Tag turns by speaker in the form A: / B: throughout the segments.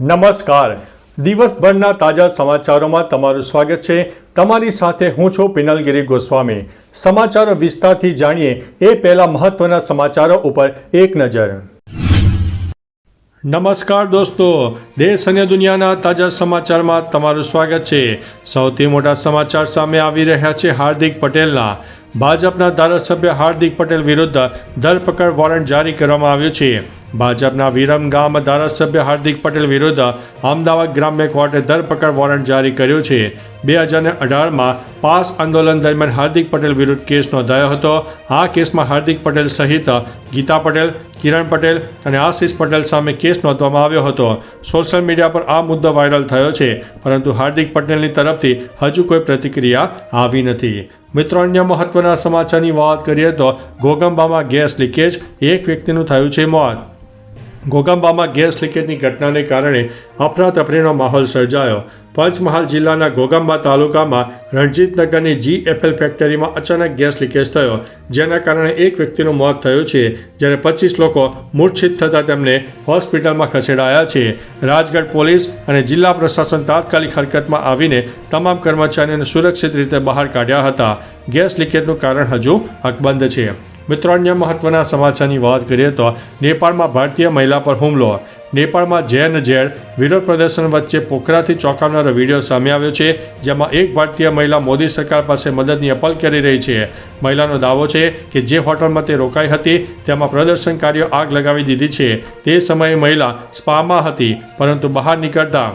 A: નમસ્કાર. દિવસભરના તાજા સમાચારોમાં તમારું સ્વાગત છે. તમારી સાથે હું છું પિનલગીરી ગોસ્વામી. સમાચારો વિસ્તારથી જાણીએ એ પહેલા મહત્વના સમાચારો ઉપર એક નજર. નમસ્કાર દોસ્તો. દેશ અને દુનિયાના તાજા સમાચારમાં તમારું સ્વાગત છે. સૌથી મોટા સમાચાર સામે આવી રહ્યા છે હાર્દિક પટેલના. ભાજપના ધારાસભ્ય હાર્દિક પટેલ વિરુદ્ધ ધરપકડ વોરંટ જારી કરવામાં આવ્યું છે. ભાજપના વિરમ ગામ ધારાસભ્ય હાર્દિક પટેલ વિરુદ્ધ અમદાવાદ ગ્રામ્ય કોર્ટે ધરપકડ વોરંટ જારી કર્યું છે. બે હજાર અઢારમાં પાસ આંદોલન દરમિયાન હાર્દિક પટેલ વિરુદ્ધ કેસ નોંધાયો હતો. આ કેસમાં હાર્દિક પટેલ સહિત ગીતા પટેલ, કિરણ પટેલ અને આશિષ પટેલ સામે કેસ નોંધવામાં આવ્યો હતો. સોશિયલ મીડિયા પર આ મુદ્દો વાયરલ થયો છે, પરંતુ હાર્દિક પટેલની તરફથી હજુ કોઈ પ્રતિક્રિયા આવી નથી. મિત્રો, અન્ય મહત્વના સમાચારની વાત કરીએ તો ગોગંબામાં ગેસ લીકેજ, એક વ્યક્તિનું થયું છે મોત. ગોગંબામાં ગેસ લીકેજની ઘટનાને કારણે અફરાતફરીનો માહોલ સર્જાયો. પંચમહાલ જિલ્લાના ગોગાંબા તાલુકામાં રણજીતનગરની જીએફએલ ફેક્ટરીમાં અચાનક ગેસ લીકેજ થયો, જેના કારણે એક વ્યક્તિનું મોત થયું છે, જ્યારે પચીસ લોકો મૂર્છિત થતાં તેમને હોસ્પિટલમાં ખસેડાયા છે. રાજગઢ પોલીસ અને જિલ્લા પ્રશાસન તાત્કાલિક હરકતમાં આવીને તમામ કર્મચારીઓને સુરક્ષિત રીતે બહાર કાઢ્યા હતા. ગેસ લીકેજનું કારણ હજુ અકબંધ છે. મિત્રો, અન્ય મહત્વના સમાચારની વાત કરીએ તો નેપાળમાં ભારતીય મહિલા પર હુમલો. નેપાળમાં જૈન ઝેડ વિરોધ પ્રદર્શન વચ્ચે પોખરાથી ચોંકાવનારો વીડિયો સામે આવ્યો છે, જેમાં એક ભારતીય મહિલા મોદી સરકાર પાસે મદદની અપીલ કરી રહી છે. મહિલાનો દાવો છે કે જે હોટલમાં તે રોકાઈ હતી, તેમાં પ્રદર્શનકારીઓ આગ લગાવી દીધી છે. તે સમયે મહિલા સ્પામાં હતી, પરંતુ બહાર નીકળતા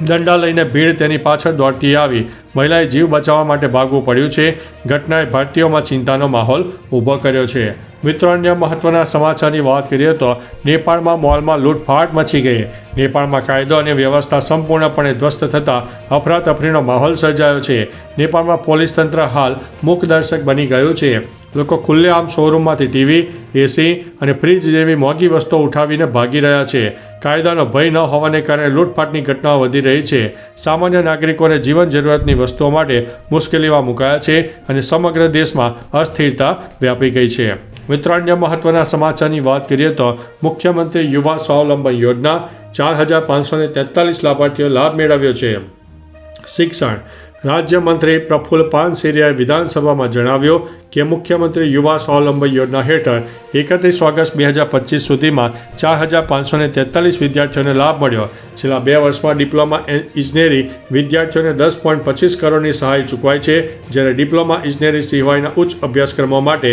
A: દંડા લઈને ભીડ તેની પાછળ દોડતી આવી. મહિલાએ જીવ બચાવવા માટે ભાગવું પડ્યું છે. ઘટનાએ ભારતીયોમાં ચિંતાનો માહોલ ઊભો કર્યો છે. મિત્રો, અન્ય મહત્વના સમાચારની વાત કરીએ તો નેપાળમાં મોલમાં લૂંટફાટ મચી ગઈ. નેપાળમાં કાયદો અને વ્યવસ્થા સંપૂર્ણપણે ધ્વસ્ત થતાં અફરાતફરીનો માહોલ સર્જાયો છે. નેપાળમાં પોલીસ તંત્ર હાલ મૂકદર્શક બની ગયું છે. લોકો ખુલ્લેઆમ શોરૂમમાંથી ટીવી એસી અને ફ્રીજ જેવી મોંઘી વસ્તુઓ ઉઠાવીને ભાગી રહ્યા છે. કાયદાનો ભય ન હોવાને કારણે લૂંટફાટની ઘટનાઓ વધી રહી છે. સામાન્ય નાગરિકોને જીવન જરૂરિયાતની વસ્તુઓ માટે મુશ્કેલીમાં મુકાયા છે અને સમગ્ર દેશમાં અસ્થિરતા વ્યાપી ગઈ છે. મિત્રો, અન્ય મહત્વના સમાચારની વાત કરીએ તો મુખ્યમંત્રી યુવા સ્વાવલંબન યોજના ચાર હજાર પાંચસો તેતાલીસ લાભાર્થીઓ લાભ મેળવ્યો છે. શિક્ષણ રાજ્યમંત્રી પ્રફુલ્લ પાનસેરિયાએ વિધાનસભામાં જણાવ્યું કે મુખ્યમંત્રી યુવા સ્વાવલંબન યોજના હેઠળ એકત્રીસ ઓગસ્ટ બે હજાર પચીસ સુધીમાં ચાર હજાર પાંચસો તેતાલીસ વિદ્યાર્થીઓને લાભ મળ્યો. છેલ્લા બે વર્ષમાં ડિપ્લોમા ઇજનેરી વિદ્યાર્થીઓને દસ પોઈન્ટ પચીસ કરોડની સહાય ચૂકવાય છે, જ્યારે ડિપ્લોમા ઇજનેરી સિવાયના ઉચ્ચ અભ્યાસક્રમો માટે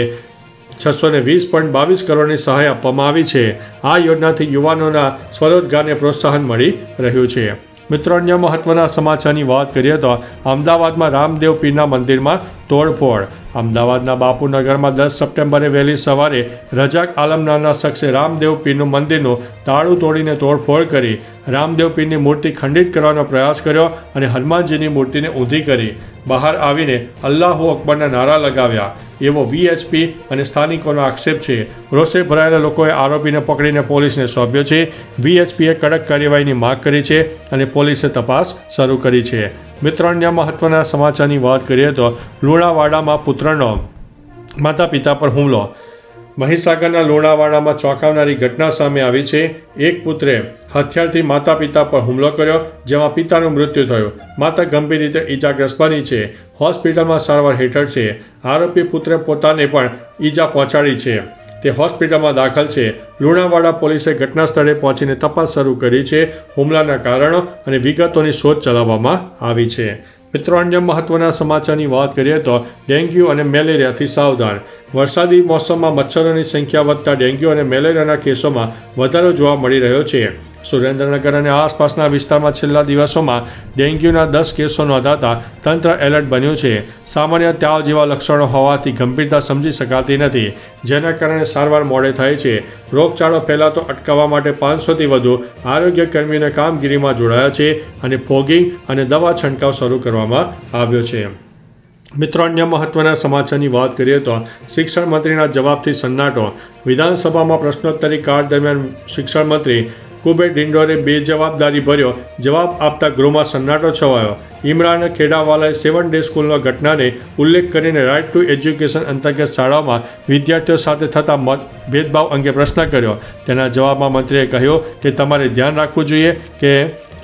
A: છસો ને વીસ પોઈન્ટ બાવીસ કરોડની સહાય આપવામાં આવી છે. આ યોજનાથી યુવાનોના સ્વરોજગારને પ્રોત્સાહન મળી રહ્યું છે. મિત્રો અન્ય મહત્વના સમાચારની વાત કરીએ તો અમદાવાદમાં રામદેવ પીરના મંદિરમાં તોડફોડ. અમદાવાદના બાપુનગરમાં દસ સપ્ટેમ્બરે વહેલી સવારે રજાક આલમ નામના શખ્સે રામદેવ પીરનું મંદિરનું તાળું તોડીને તોડફોડ કરી. રામદેવ પીરની મૂર્તિ ખંડિત કરવાનો પ્રયાસ કર્યો અને હનુમાનજીની મૂર્તિને ઊંધી કરી. બહાર આવીને અલ્લાહુ અકબરના નારા લગાવ્યા. એવો વીએચપી અને સ્થાનિકોનો આક્ષેપ છે. રોષે ભરાયેલા લોકોએ આરોપીને પકડીને પોલીસને સોંપ્યો છે. વીએચપીએ કડક કાર્યવાહીની માગ કરી છે અને પોલીસે તપાસ શરૂ કરી છે. મિત્રો અન્ય મહત્વના સમાચારની વાત કરીએ તો લુણાવાડામાં પુત્રનો માતા પિતા પર હુમલો. મહીસાગરના લુણાવાડામાં ચોંકાવનારી ઘટના સામે આવી છે. એક પુત્રે હથિયારથી માતા પિતા પર હુમલો કર્યો, જેમાં પિતાનું મૃત્યુ થયું. માતા ગંભીર રીતે ઈજાગ્રસ્ત બની છે. હોસ્પિટલમાં સારવાર હેઠળ છે. આરોપી પુત્રે પોતાને પણ ઈજા પહોંચાડી છે. તે હોસ્પિટલમાં દાખલ છે. લુણાવાડા પોલીસે ઘટના સ્થળે પહોંચીને તપાસ શરૂ કરી છે. હુમલાના કારણો અને વિગતોની શોધ ચલાવવામાં આવી છે. મિત્રો, અન્ય મહત્વના સમાચારની વાત કરીએ તો ડેન્ગ્યુ અને મેલેરિયાથી સાવધાન. વરસાદી મોસમમાં મચ્છરોની સંખ્યા વધતા ડેન્ગ્યુ અને મેલેરિયાના કેસોમાં વધારો જોવા મળી રહ્યો છે. સુરેન્દ્રનગર અને આસપાસના વિસ્તારમાં છેલ્લા દિવસોમાં ડેન્ગ્યુના દસ કેસો નોંધાતા તંત્ર એલર્ટ બન્યું છે. સામાન્ય તાવ જેવા લક્ષણો હોવાથી ગંભીરતા સમજી શકાતી નથી, જેના કારણે સારવાર મોડે થાય છે. રોગચાળો ફેલાતો અટકાવવા માટે પાંચસોથી વધુ આરોગ્ય કર્મીઓને કામગીરીમાં જોડાયા છે અને ફોગિંગ અને દવા છંટકાવ શરૂ કરવામાં આવ્યો છે. મિત્રો, અન્ય મહત્વના સમાચારની વાત કરીએ તો શિક્ષણ મંત્રીના જવાબથી સન્નાટો. વિધાનસભામાં પ્રશ્નોત્તરી કાળ દરમિયાન શિક્ષણ મંત્રી કુબેર ડિંડોરે બેજવાબદારી ભર્યો. જવાબ આપતા ગૃહમાં સન્નાટો છવાયો. ઇમરાન ખેડાવાલાએ સેવન ડે સ્કૂલના ઘટનાને ઉલ્લેખ કરીને રાઇટ ટુ એજ્યુકેશન અંતર્ગત શાળાઓમાં વિદ્યાર્થીઓ સાથે થતા મત ભેદભાવ અંગે પ્રશ્ન કર્યો. તેના જવાબમાં મંત્રીએ કહ્યું કે તમારે ધ્યાન રાખવું જોઈએ કે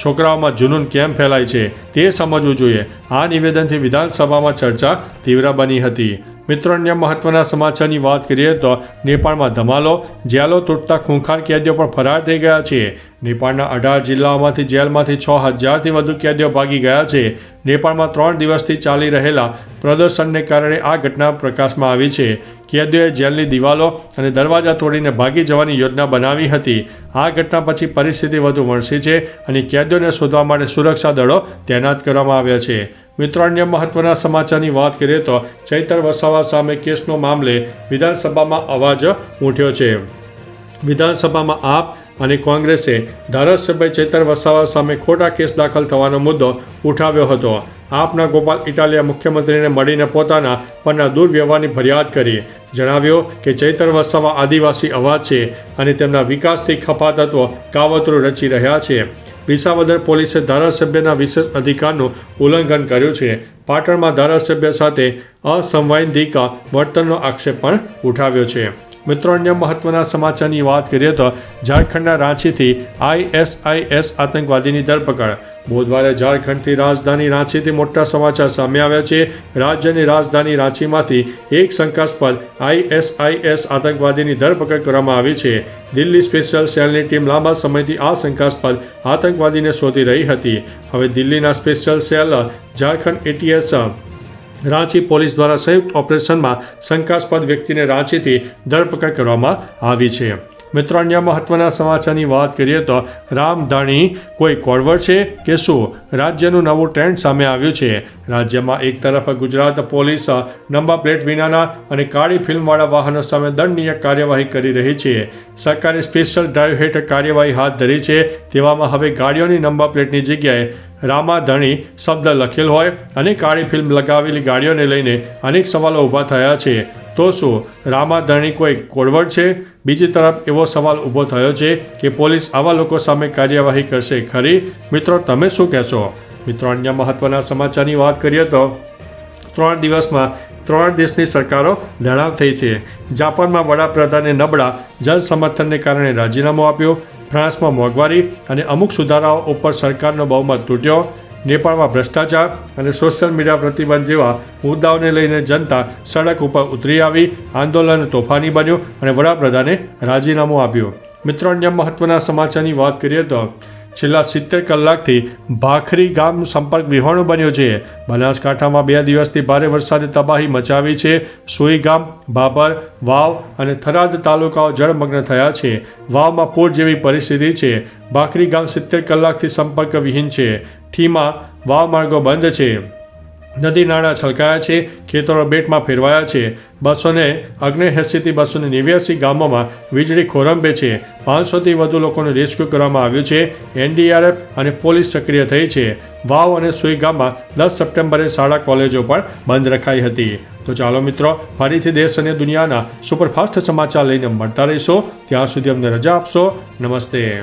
A: છોકરાઓમાં જુનૂન કેમ ફેલાય છે તે સમજવું જોઈએ. આ નિવેદનથી વિધાનસભામાં ચર્ચા તીવ્ર બની હતી. મિત્રો અન્ય મહત્વના સમાચારની વાત કરીએ તો નેપાળમાં ધમાલો જેલો તૂટતા ખૂંખાર કેદીઓ પણ ફરાર થઈ ગયા છે. નેપાળના અઢાર જિલ્લાઓમાંથી જેલમાંથી છ હજારથી વધુ કેદીઓ ભાગી ગયા છે. નેપાળમાં ત્રણ દિવસથી ચાલી રહેલા પ્રદર્શનને કારણે આ ઘટના પ્રકાશમાં આવી છે. કેદીઓએ જેલની દિવાલો અને દરવાજા તોડીને ભાગી જવાની યોજના બનાવી હતી. આ ઘટના પછી પરિસ્થિતિ વધુ વણસી છે અને કેદીઓને શોધવા માટે સુરક્ષા દળો તૈનાત કરવામાં આવ્યા છે. મિત્રો, અન્ય મહત્વના સમાચારની વાત કરીએ તો ચૈતર વસાવા સામે કેસનો મામલે વિધાનસભામાં અવાજ ઉઠ્યો છે. વિધાનસભામાં આપ અને કોંગ્રેસે ધારાસભ્ય ચૈતર વસાવા સામે ખોટા કેસ દાખલ થવાનો મુદ્દો ઉઠાવ્યો હતો. આપના ગોપાલ ઇટાલિયા મુખ્યમંત્રીને મળીને પોતાના પરના દુર્વ્યવહારની ફરિયાદ કરી. જણાવ્યું કે ચૈતર વસાવા આદિવાસી અવાજ છે અને તેમના વિકાસથી ખપાતત્વ તત્વો કાવતરું રચી રહ્યા છે. વિસાવદર પોલીસે ધારાસભ્યના વિશેષ અધિકારનું ઉલ્લંઘન કર્યું છે. પાટણમાં ધારાસભ્ય સાથે અસંવૈધિક વર્તનનો આક્ષેપ પણ ઉઠાવ્યો છે. મિત્રો, અન્ય મહત્વના સમાચારની વાત કરીએ તો ઝારખંડના રાંચીથી આઈએસઆઈએસ આતંકવાદીની ધરપકડ. બુધવારે ઝારખંડથી રાજધાની રાંચીથી મોટા સમાચાર સામે આવ્યા છે. રાજ્યની રાજધાની રાંચીમાંથી એક શંકાસ્પદ આઈએસઆઈએસ આતંકવાદીની ધરપકડ કરવામાં આવી છે. દિલ્હી સ્પેશિયલ સેલની ટીમ લાંબા સમયથી આ શંકાસ્પદ આતંકવાદીને શોધી રહી હતી. હવે દિલ્હીના special cell Jharkhand ATS Ranchi police દ્વારા સંયુક્ત ઓપરેશનમાં શંકાસ્પદ વ્યક્તિને રાંચીથી ધરપકડ કરવામાં આવી છે. મિત્રો, અન્ય મહત્વના સમાચારની વાત કરીએ તો રામધાણી કોઈ કોળવર છે કે શું? રાજ્યનું નવું ટ્રેન્ડ સામે આવ્યું છે. રાજ્યમાં એક તરફ ગુજરાત પોલીસ નંબર પ્લેટ વિનાના અને કાળી ફિલ્મવાળા વાહનો સામે દંડનીય કાર્યવાહી કરી રહી છે. સરકારે સ્પેશિયલ ડ્રાઈવ હેઠળ કાર્યવાહી હાથ ધરી છે. તેવામાં હવે ગાડીઓની નંબર પ્લેટની જગ્યાએ રામાધણી શબ્દ લખેલ હોય અને કાળી ફિલ્મ લગાવેલી ગાડીઓને લઈને અનેક સવાલો ઊભા થયા છે. તો શું રામાધણી કોઈ કોડવડ છે? બીજી તરફ એવો સવાલ ઊભો થયો છે કે પોલીસ આવા લોકો સામે કાર્યવાહી કરશે ખરી? મિત્રો, તમે શું કહેશો? મિત્રો, અન્ય મહત્વના સમાચારની વાત કરીએ તો ત્રણ દિવસમાં ત્રણ દેશની સરકારો લડાવ થઈ છે. જાપાનમાં વડાપ્રધાને નબળા જન સમર્થનને કારણે રાજીનામું આપ્યું. ફ્રાન્સમાં મોંઘવારી અને અમુક સુધારાઓ ઉપર સરકારનો બહુમત તૂટ્યો. નેપાળમાં ભ્રષ્ટાચાર અને સોશિયલ મીડિયા પ્રતિબંધ જેવા મુદ્દાઓને લઈને જનતા સડક ઉપર ઉતરી આવી. આંદોલન તોફાની બન્યું અને વડાપ્રધાને રાજીનામું આપ્યું. મિત્રો, અન્ય મહત્વના સમાચારની વાત કરીએ તો છેલ્લા સિત્તેર કલાકથી ભાખરી ગામ સંપર્ક વિહોણું બન્યો છે. બનાસકાંઠામાં બે દિવસથી ભારે વરસાદે તબાહી મચાવી છે. સુઈ ગામ, બાબર, વાવ અને થરાદ તાલુકાઓ જળમગ્ન થયા છે. વાવમાં પૂર જેવી પરિસ્થિતિ છે. ભાખરી ગામ સિત્તેર કલાકથી સંપર્ક વિહીન છે. ઠીમાં વાવ માર્ગો બંધ છે. નદી નાળા છલકાયા છે, ખેતરો બેટમાં ફેરવાયા છે. બસોને અગ્નેએંસીથી બસો નેવ્યાસી ગામોમાં વીજળી ખોરંભે છે. પાંચસોથી વધુ લોકોને રેસ્ક્યુ કરવામાં આવ્યું છે. એનડીઆરએફ અને પોલીસ સક્રિય થઈ છે. વાવ અને સુઈ ગામમાં દસ સપ્ટેમ્બરે શાળા કોલેજો પણ બંધ રખાઈ હતી. તો ચાલો મિત્રો, ફરીથી દેશ અને દુનિયાના સુપરફાસ્ટ સમાચાર લઈને મળતા રહીશો. ત્યાં સુધી અમને રજા આપશો. નમસ્તે.